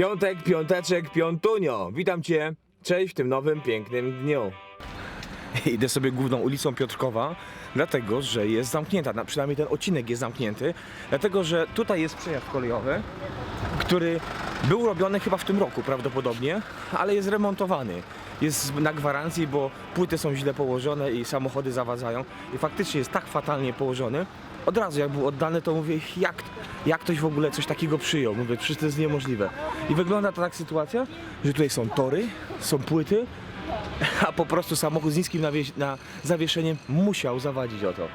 Piątek, piąteczek, piątunio. Witam cię. Cześć w tym nowym, pięknym dniu. Idę sobie główną ulicą Piotrkowa, dlatego że jest zamknięta. Na, przynajmniej ten odcinek jest zamknięty, dlatego że tutaj jest przejazd kolejowy, który był robiony chyba w tym roku prawdopodobnie, ale jest remontowany. Jest na gwarancji, bo płyty są źle położone i samochody zawadzają. I faktycznie jest tak fatalnie położony. Od razu jak był oddany, to mówię, jak, jak ktoś w ogóle coś takiego przyjął? Mówię, przecież to jest niemożliwe. I wygląda to tak sytuacja, że tutaj są tory, są płyty, a po prostu samochód z niskim na zawieszeniem musiał zawadzić o to.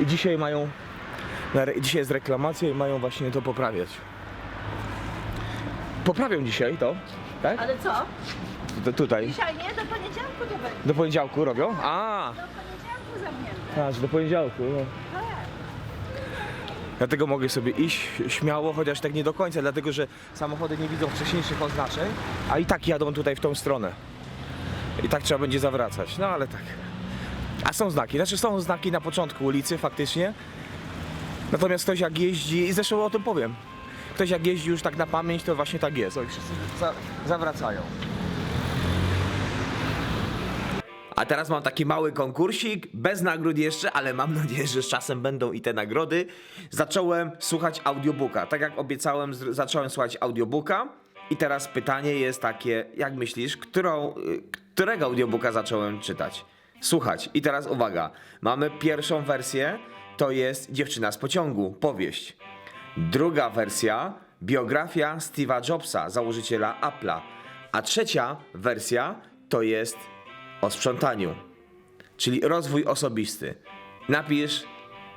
I dzisiaj mają, dzisiaj jest reklamacja i mają właśnie to poprawiać. Poprawią dzisiaj to, tak? Ale co? To tutaj. Dzisiaj nie, do poniedziałku to będzie. Do poniedziałku robią? A, Do poniedziałku zamknięte. aż do poniedziałku. No. Tak. Dlatego mogę sobie iść śmiało, chociaż tak nie do końca, dlatego że samochody nie widzą wcześniejszych oznaczeń, a i tak jadą tutaj w tą stronę. I tak trzeba będzie zawracać, no ale tak. A są znaki, znaczy są znaki na początku ulicy faktycznie. Natomiast ktoś jak jeździ, i zresztą o tym powiem, ktoś jak jeździ już tak na pamięć, to właśnie tak jest. Oj, wszyscy za, zawracają. A teraz mam taki mały konkursik, bez nagród jeszcze, ale mam nadzieję, że z czasem będą i te nagrody. Zacząłem słuchać audiobooka. Tak jak obiecałem, zacząłem słuchać audiobooka. I teraz pytanie jest takie, jak myślisz, którą, y, którego audiobooka zacząłem czytać? Słuchać. I teraz uwaga, mamy pierwszą wersję, to jest Dziewczyna z pociągu, powieść. Druga wersja, biografia Steve'a Jobsa, założyciela Apple'a. A trzecia wersja to jest o sprzątaniu, czyli rozwój osobisty. Napisz,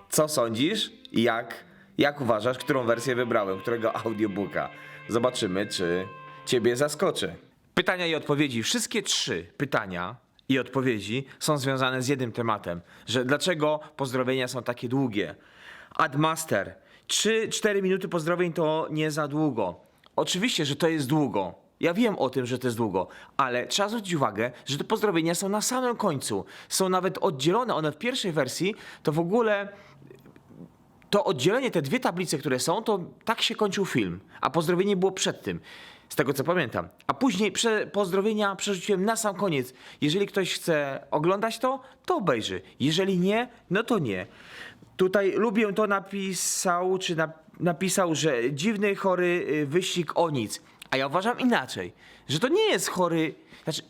co sądzisz i jak, jak uważasz, którą wersję wybrałem, którego audiobooka. Zobaczymy, czy ciebie zaskoczy. Pytania i odpowiedzi. Wszystkie trzy pytania i odpowiedzi są związane z jednym tematem, że dlaczego pozdrowienia są takie długie. Admaster. 3-4 minuty pozdrowień to nie za długo. Oczywiście, że to jest długo. Ja wiem o tym, że to jest długo, ale trzeba zwrócić uwagę, że te pozdrowienia są na samym końcu. Są nawet oddzielone. One w pierwszej wersji to w ogóle to oddzielenie, te dwie tablice, które są, to tak się kończył film, a pozdrowienie było przed tym, z tego co pamiętam. A później prze, pozdrowienia przerzuciłem na sam koniec. Jeżeli ktoś chce oglądać to, to obejrzy. Jeżeli nie, no to nie. Tutaj lubię to napisał, czy na, napisał, że dziwny, chory y, wyścig o nic. A ja uważam inaczej, że to nie jest chory, znaczy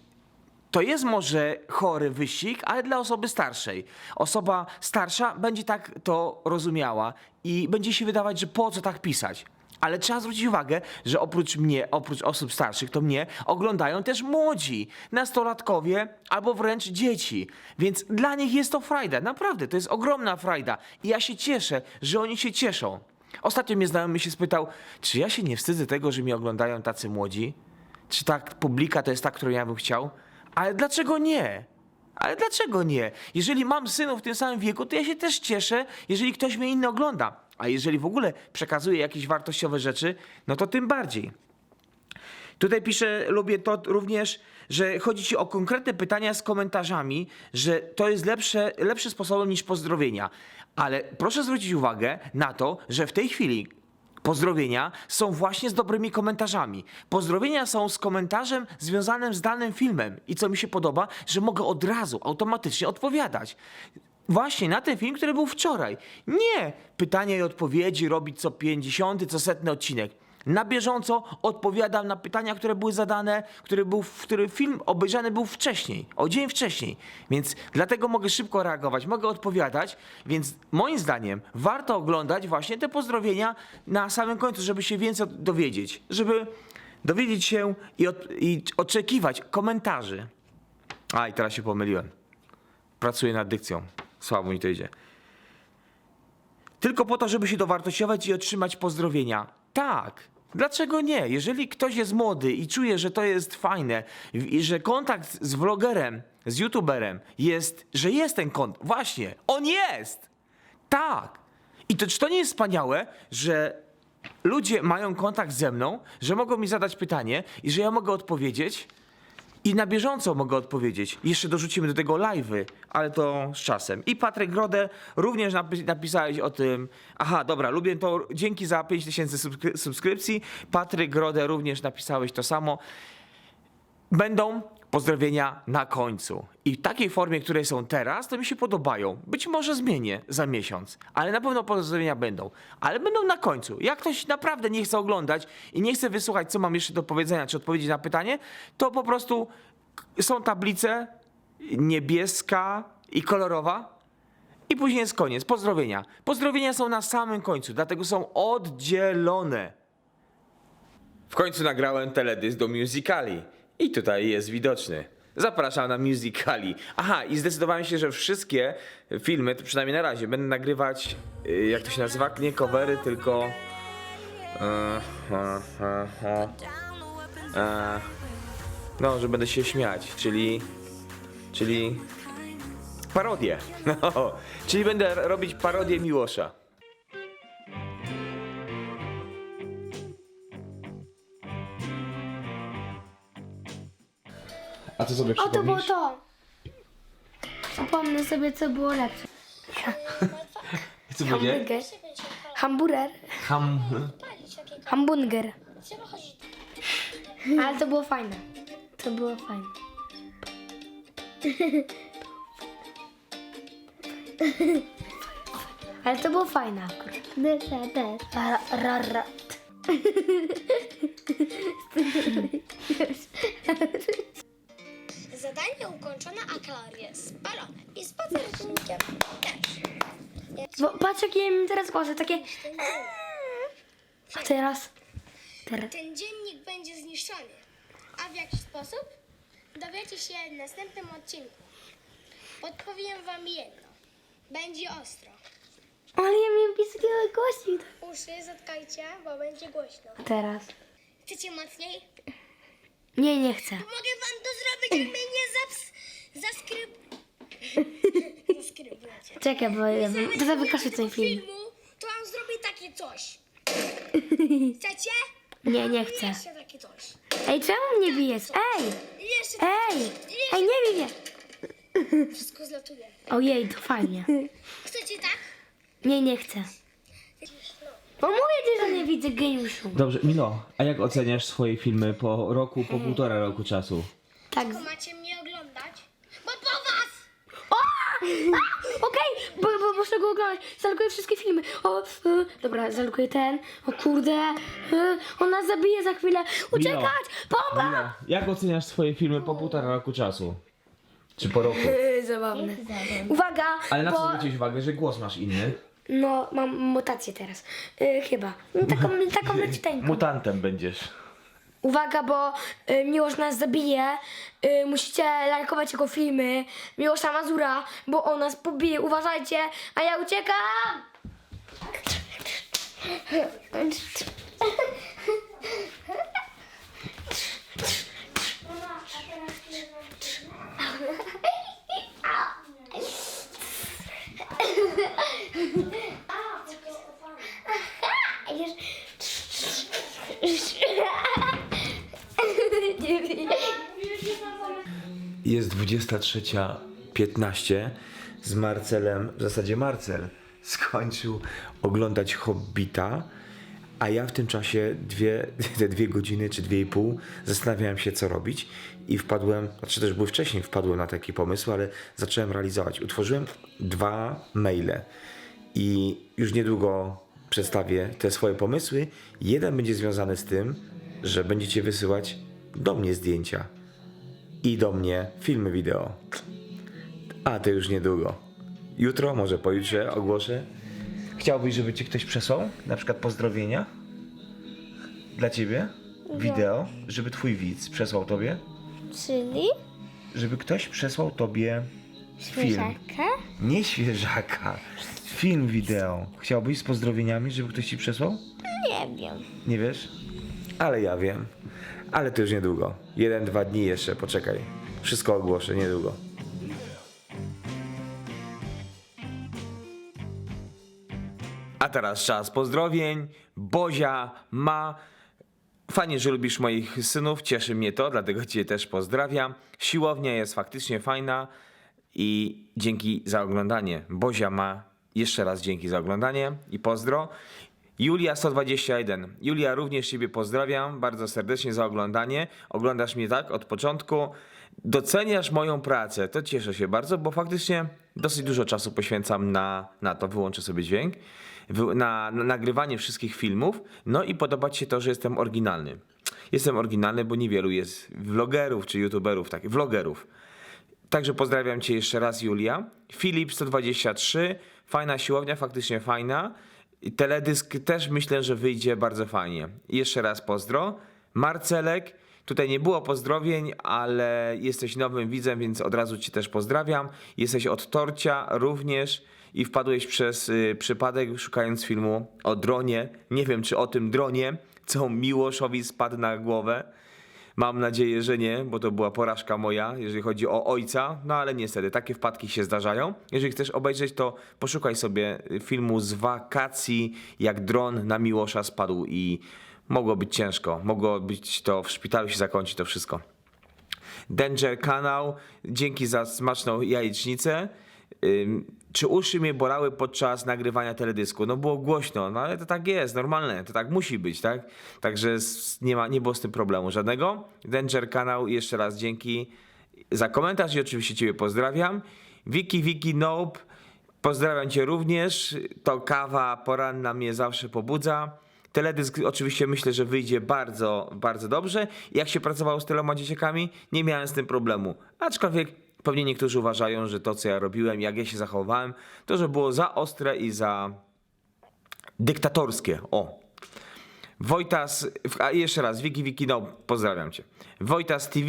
to jest może chory wyścig, ale dla osoby starszej. Osoba starsza będzie tak to rozumiała i będzie się wydawać, że po co tak pisać. Ale trzeba zwrócić uwagę, że oprócz mnie, oprócz osób starszych, to mnie oglądają też młodzi, nastolatkowie albo wręcz dzieci. Więc dla nich jest to frajda, naprawdę, to jest ogromna frajda. I ja się cieszę, że oni się cieszą. Ostatnio mnie znajomy się spytał, czy ja się nie wstydzę tego, że mnie oglądają tacy młodzi? Czy tak publika to jest ta, którą ja bym chciał? Ale dlaczego nie? Ale dlaczego nie? Jeżeli mam synów w tym samym wieku, to ja się też cieszę, jeżeli ktoś mnie inny ogląda. A jeżeli w ogóle przekazuje jakieś wartościowe rzeczy, no to tym bardziej. Tutaj piszę, lubię to również, że chodzi ci o konkretne pytania z komentarzami, że to jest lepsze, lepszy sposobem niż pozdrowienia. Ale proszę zwrócić uwagę na to, że w tej chwili pozdrowienia są właśnie z dobrymi komentarzami. Pozdrowienia są z komentarzem związanym z danym filmem. I co mi się podoba, że mogę od razu, automatycznie odpowiadać. Właśnie na ten film, który był wczoraj. Nie pytania i odpowiedzi robić co 50, co setny odcinek. Na bieżąco odpowiadam na pytania, które były zadane, który, był, który film obejrzany był wcześniej, o dzień wcześniej. Więc dlatego mogę szybko reagować, mogę odpowiadać. Więc moim zdaniem warto oglądać właśnie te pozdrowienia na samym końcu, żeby się więcej dowiedzieć. Żeby dowiedzieć się i, od, i oczekiwać komentarzy. A i teraz się pomyliłem. Pracuję nad dykcją. Słabo mi to idzie. Tylko po to, żeby się dowartościować i otrzymać pozdrowienia. Tak. Dlaczego nie? Jeżeli ktoś jest młody i czuje, że to jest fajne i że kontakt z vlogerem, z youtuberem jest, że jest ten kontakt. Właśnie, on jest! Tak. I to czy to nie jest wspaniałe, że ludzie mają kontakt ze mną, że mogą mi zadać pytanie i że ja mogę odpowiedzieć? I na bieżąco mogę odpowiedzieć. Jeszcze dorzucimy do tego live'y, ale to z czasem. I Patryk Grodę również napi- napisałeś o tym. Aha, dobra, lubię to. Dzięki za 5000 subskry- subskrypcji. Patryk Grodę również napisałeś to samo. Będą pozdrowienia na końcu. I w takiej formie, której są teraz, to mi się podobają. Być może zmienię za miesiąc, ale na pewno pozdrowienia będą. Ale będą na końcu. Jak ktoś naprawdę nie chce oglądać i nie chce wysłuchać, co mam jeszcze do powiedzenia, czy odpowiedzieć na pytanie, to po prostu są tablice niebieska i kolorowa. I później jest koniec. Pozdrowienia. Pozdrowienia są na samym końcu, dlatego są oddzielone. W końcu nagrałem teledysk do Musicali i tutaj jest widoczny. Zapraszam na Musicali. Aha, i zdecydowałem się, że wszystkie filmy, to przynajmniej na razie, będę nagrywać, y, jak to się nazywa, nie covery, tylko... e, e, No, że będę się śmiać, czyli... Czyli... Parodię. No, czyli będę robić parodię Miłosza. Co sobie O, to było to. Przypomnę sobie, co było lepsze. Co Hamburger. Hamburger. Ham... Hamburger. Ale to było fajne. To było fajne. Ale to było fajne akurat. Ra, ra, ra. Patrz, jakie ja mam teraz głosy, takie... A teraz? Teraz. Ten dziennik będzie zniszczony. A w jaki sposób? Dowiecie się w następnym odcinku. Podpowiem wam jedno. Będzie ostro. Ale ja miałem piskiego głosik. Uszy zatkajcie, bo będzie głośno. A teraz? Chcecie mocniej? Nie, nie chcę. Mogę wam to zrobić, jak mnie nie zaps... zaskryb... zaskrybujecie. Czekaj, bo ja sobie wykaszę tego ten film. filmu, to wam zrobię takie coś. Chcecie? Nie, nie chcę. Jeszcze takie coś. Ej, czemu mnie bijesz? Ej! I Jeszcze takie Ej! coś. I Ej, nie bij mnie! wszystko zlatuje. Ojej, to fajnie. Chcecie tak? Nie, nie chcę. Bo mówię ci, że nie widzę geniuszu. Dobrze, Milo, a jak oceniasz swoje filmy po roku, po półtora roku czasu? Tak. Macie mnie oglądać? Bo po was! O! A! Okej, bo, bo muszę go oglądać. Zalukuję wszystkie filmy. O, e, dobra, zalukuję ten. O kurde. E, on nas zabije za chwilę. Uciekać! Bomba! Jak oceniasz swoje filmy po półtora roku czasu? Czy po roku? E, Zabawne. Uwaga, Ale na co bo... zwróciłeś uwagę, że głos masz inny? No, mam mutację teraz. E, chyba. No, taką, taką leciuteńką. Mutantem będziesz. Uwaga, bo y, Miłosz nas zabije. Y, musicie lajkować jego filmy. Miłosza Mazura, bo on nas pobije. Uważajcie, a ja uciekam! Nie wiem. Jest 23.15 z Marcelem, w zasadzie Marcel skończył oglądać Hobbita, a ja w tym czasie dwie, te dwie godziny czy dwie i pół zastanawiałem się co robić i wpadłem, znaczy też były wcześniej, wpadłem na taki pomysł, ale zacząłem realizować. Utworzyłem dwa maile i już niedługo przedstawię te swoje pomysły. Jeden będzie związany z tym, że będziecie wysyłać do mnie zdjęcia i do mnie filmy wideo. A to już niedługo. Jutro, może pojutrze ogłoszę. Chciałbyś, żeby ci ktoś przesłał? Na przykład pozdrowienia? Dla ciebie? Wideo? Żeby twój widz przesłał tobie? Czyli? Żeby ktoś przesłał tobie film. Nie świeżaka. Film wideo. Chciałbyś z pozdrowieniami, żeby ktoś ci przesłał? Nie wiem. Nie wiesz? Ale ja wiem. Ale to już niedługo. Jeden, dwa dni jeszcze, poczekaj. Wszystko ogłoszę niedługo. A teraz czas pozdrowień. Bozia ma Fajnie, że lubisz moich synów, cieszy mnie to, dlatego Cię też pozdrawiam. Siłownia jest faktycznie fajna i dzięki za oglądanie. Bozia ma jeszcze raz dzięki za oglądanie i pozdro. Julia 121. Julia, również Ciebie pozdrawiam bardzo serdecznie za oglądanie. Oglądasz mnie tak od początku. Doceniasz moją pracę. To cieszę się bardzo, bo faktycznie dosyć dużo czasu poświęcam na, na to. Wyłączę sobie dźwięk. Na, na nagrywanie wszystkich filmów. No i podoba Ci się to, że jestem oryginalny. Jestem oryginalny, bo niewielu jest vlogerów czy youtuberów, takich vlogerów. Także pozdrawiam Cię jeszcze raz, Julia. Filip 123, fajna siłownia, faktycznie fajna. Teledysk też myślę, że wyjdzie bardzo fajnie. Jeszcze raz pozdro. Marcelek, tutaj nie było pozdrowień, ale jesteś nowym widzem, więc od razu Cię też pozdrawiam. Jesteś od Torcia również i wpadłeś przez y, przypadek szukając filmu o dronie. Nie wiem, czy o tym dronie, co Miłoszowi spadł na głowę. Mam nadzieję, że nie, bo to była porażka moja, jeżeli chodzi o ojca, no ale niestety takie wpadki się zdarzają. Jeżeli chcesz obejrzeć, to poszukaj sobie filmu z wakacji, jak dron na Miłosza spadł i mogło być ciężko. Mogło być to w szpitalu się zakończyć to wszystko. Danger kanał, dzięki za smaczną jajecznicę. Czy uszy mnie bolały podczas nagrywania teledysku? No było głośno, no ale to tak jest, normalne, to tak musi być, tak? Także nie, ma, nie było z tym problemu żadnego. Danger kanał, jeszcze raz dzięki za komentarz i oczywiście Ciebie pozdrawiam. Wiki, Wiki, Nope, pozdrawiam Cię również. To kawa poranna mnie zawsze pobudza. Teledysk oczywiście myślę, że wyjdzie bardzo, bardzo dobrze. Jak się pracowało z tyloma dzieciakami, nie miałem z tym problemu. Aczkolwiek pewnie niektórzy uważają, że to, co ja robiłem, jak ja się zachowałem, to, że było za ostre i za dyktatorskie. O, Wojtas, a jeszcze raz, Wiki Wiki, no pozdrawiam cię. Wojtas TV,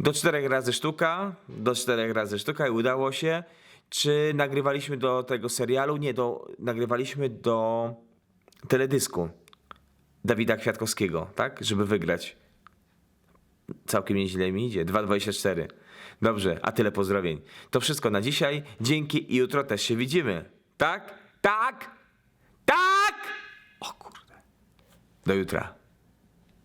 do czterech razy sztuka, do czterech razy sztuka i udało się. Czy nagrywaliśmy do tego serialu? Nie, do, nagrywaliśmy do teledysku Dawida Kwiatkowskiego, tak? Żeby wygrać. Całkiem nieźle mi idzie. 2,24. Dobrze, a tyle pozdrowień. To wszystko na dzisiaj. Dzięki i jutro też się widzimy. Tak? Tak? Tak! O kurde. Do jutra.